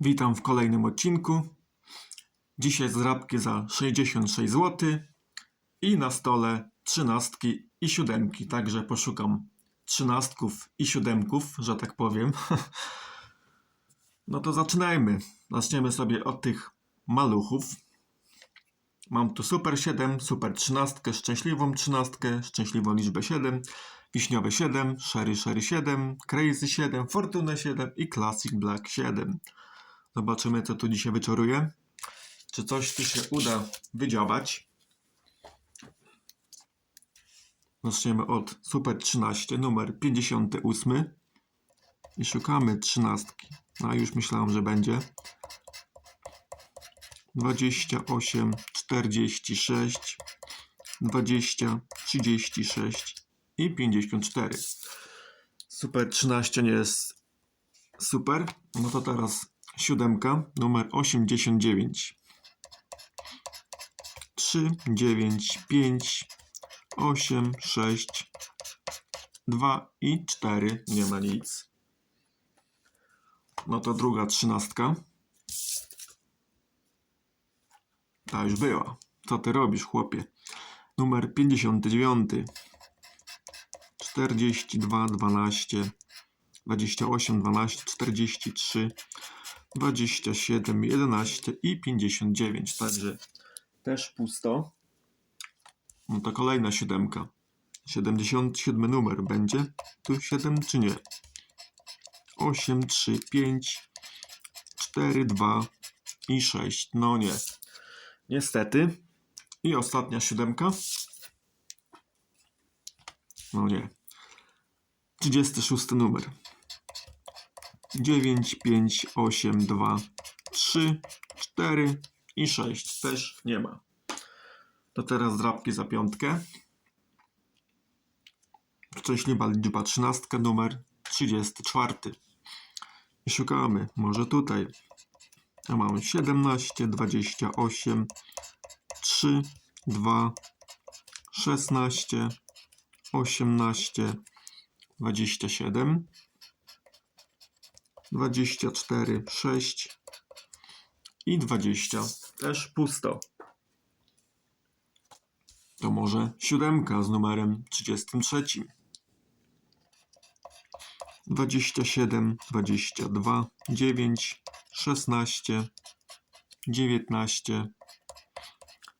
Witam w kolejnym odcinku. Dzisiaj zdrabki za 66 zł i na stole trzynastki i siódemki. Także poszukam trzynastków i siódemków, że tak powiem. No to zaczynajmy. Zaczniemy sobie od tych maluchów. Mam tu super 7, super 13, szczęśliwą 13, szczęśliwą liczbę 7, wiśniowe 7, sherry sherry 7, crazy 7, fortuna 7 i classic black 7. Zobaczymy, co tu dzisiaj wyczaruję. Czy coś tu się uda wydziałać. Zaczniemy od Super 13, numer 58. I szukamy trzynastki. A już myślałem, że będzie. 28, 46, 20, 36 i 54. Super 13 nie jest super. No to teraz siódemka, numer 89. 3, 9, 5, 8, 6, 2 i 4. Nie ma nic. No to druga trzynastka. Ta już była. Co ty robisz, chłopie? Numer 59. 42, 12, 28, 12, 43, 27, 11 i 59. Także też pusto. No to kolejna siódemka. 77 numer będzie. Tu 7 czy nie? 8, 3, 5, 4, 2 i 6. No nie. Niestety. I ostatnia siódemka. No nie. 36 numer. 9, 5, 8, 2, 3, 4 i 6. Też nie ma. To teraz drapki za piątkę. Szczęśliwa liczba 13, numer 34. I szukamy. Może tutaj. Ja mam 17, 28, 3, 2, 16, 18, 27, 24, 6 i 20. Też pusto. To może siódemka z numerem 33. 27, 22, 9, 16, 19,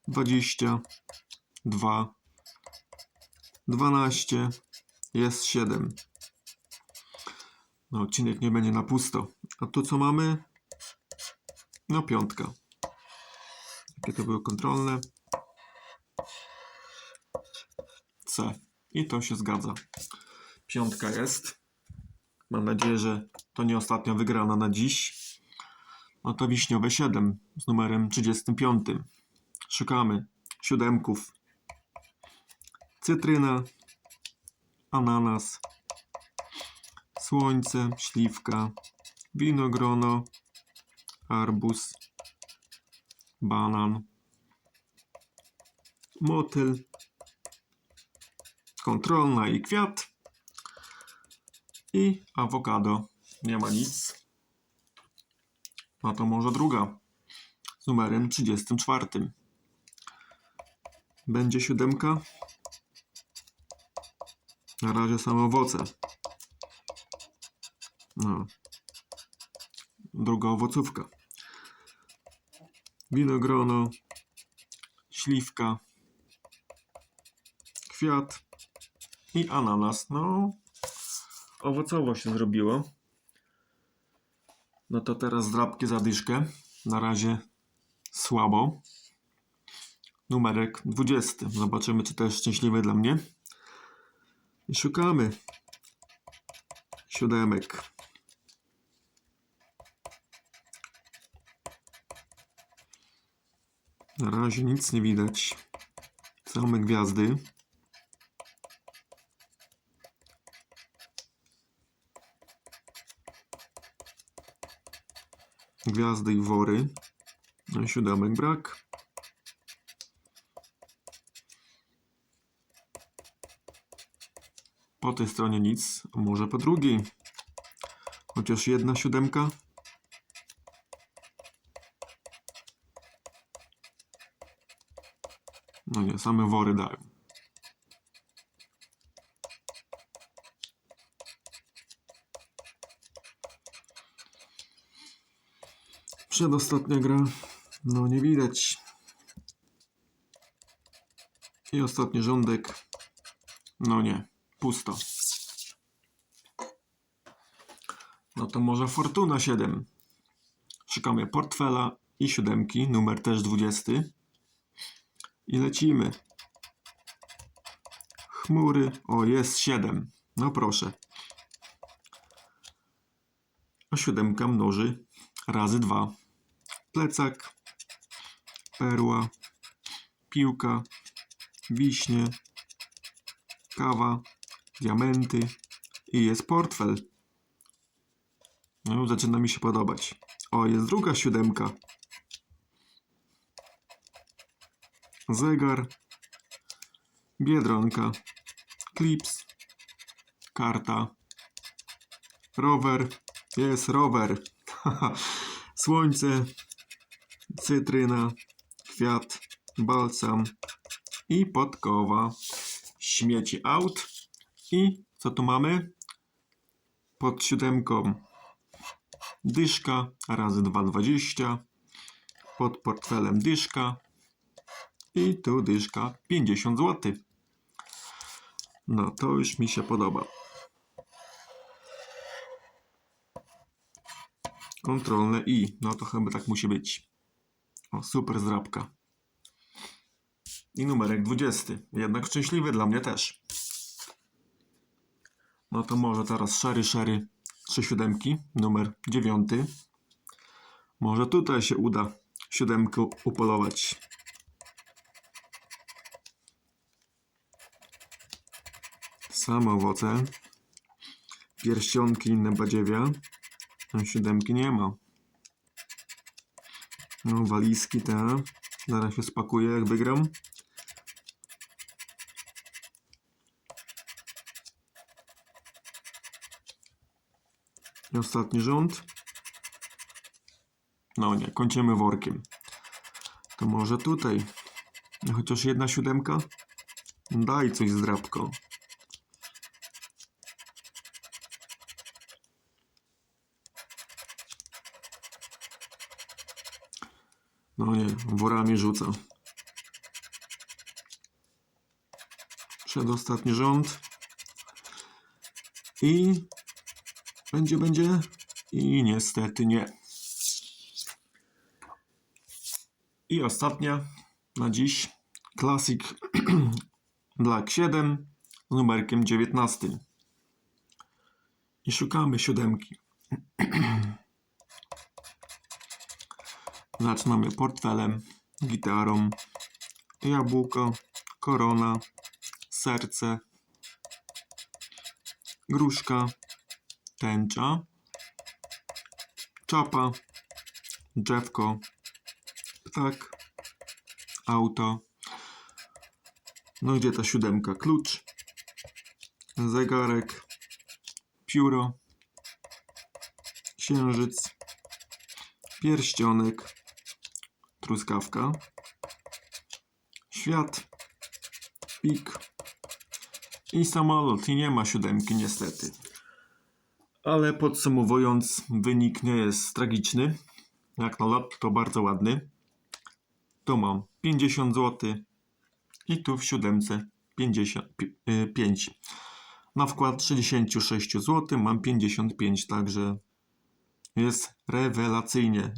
20, 2, 12, jest 7. No, odcinek nie będzie na pusto. A tu co mamy? No, piątka. Jakie to były kontrolne? C. I to się zgadza. Piątka jest. Mam nadzieję, że to nie ostatnia wygrana na dziś. No to wiśniowe 7 z numerem 35. Szukamy siódemków. Cytryna, ananas, słońce, śliwka, winogrono, arbuz, banan, motyl, kontrolna i kwiat i awokado. Nie ma nic. No to może druga z numerem 34. Będzie siódemka. Na razie same owoce. No. Druga owocówka. Winogrono, śliwka, kwiat i ananas. No, owocowo się zrobiło. No to teraz drapki za dyszkę. Na razie słabo. Numerek 20. Zobaczymy, czy to jest szczęśliwy dla mnie. I szukamy siódemek. Na razie nic nie widać. Same gwiazdy. Gwiazdy i wory. No siódemek brak. Po tej stronie nic, może po drugiej. Chociaż jedna siódemka. No nie, same wory dają. Przedostatnia gra. No nie widać. I ostatni rządek. No nie, pusto. No to może Fortuna 7. Szukamy portfela i siódemki, numer też 20. I lecimy. Chmury. O, jest 7. No proszę. A siódemka mnoży razy 2. Plecak, perła, piłka, wiśnie, kawa, diamenty i jest portfel. No, zaczyna mi się podobać. O, jest druga siódemka. Zegar, biedronka, klips, karta, rower, jest rower, słońce, cytryna, kwiat, balsam i podkowa, śmieci aut. I co tu mamy? Pod siódemką dyszka razy 2,20 pod portfelem dyszka i tu dyszka 50 zł. No to już mi się podoba. Kontrolne i, no to chyba tak musi być. O, super zdrabka. I numerek 20. Jednak szczęśliwy dla mnie też. No to może teraz szary, szary. Trzy siódemki. Numer 9. Może tutaj się uda siódemkę upolować. Same owoce. Pierścionki inne badziewia. No, Siódemki nie ma. No, walizki te. Zaraz się spakuję, jak wygram. I ostatni rząd. No nie, kończymy workiem. To może tutaj. Chociaż jedna siódemka? Daj coś z No nie, worami rzuca. Przedostatni rząd. I będzie, będzie. I niestety nie. I ostatnia na dziś. Classic Black 7 z numerkiem 19. I szukamy siódemki. Zaczynamy portfelem, gitarą, jabłko, korona, serce, gruszka, tęcza, czapa, drzewko, ptak, auto. No gdzie ta siódemka? Klucz, zegarek, pióro, księżyc, pierścionek, truskawka, świat, pik i samolot. I nie ma siódemki niestety. Ale podsumowując, wynik nie jest tragiczny. Jak na lot to bardzo ładny. Tu mam 50 zł i tu w siódemce 55. Na wkład 66 zł mam 55, także jest rewelacyjnie,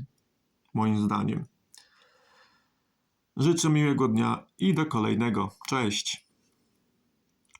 moim zdaniem. Życzę miłego dnia i do kolejnego. Cześć!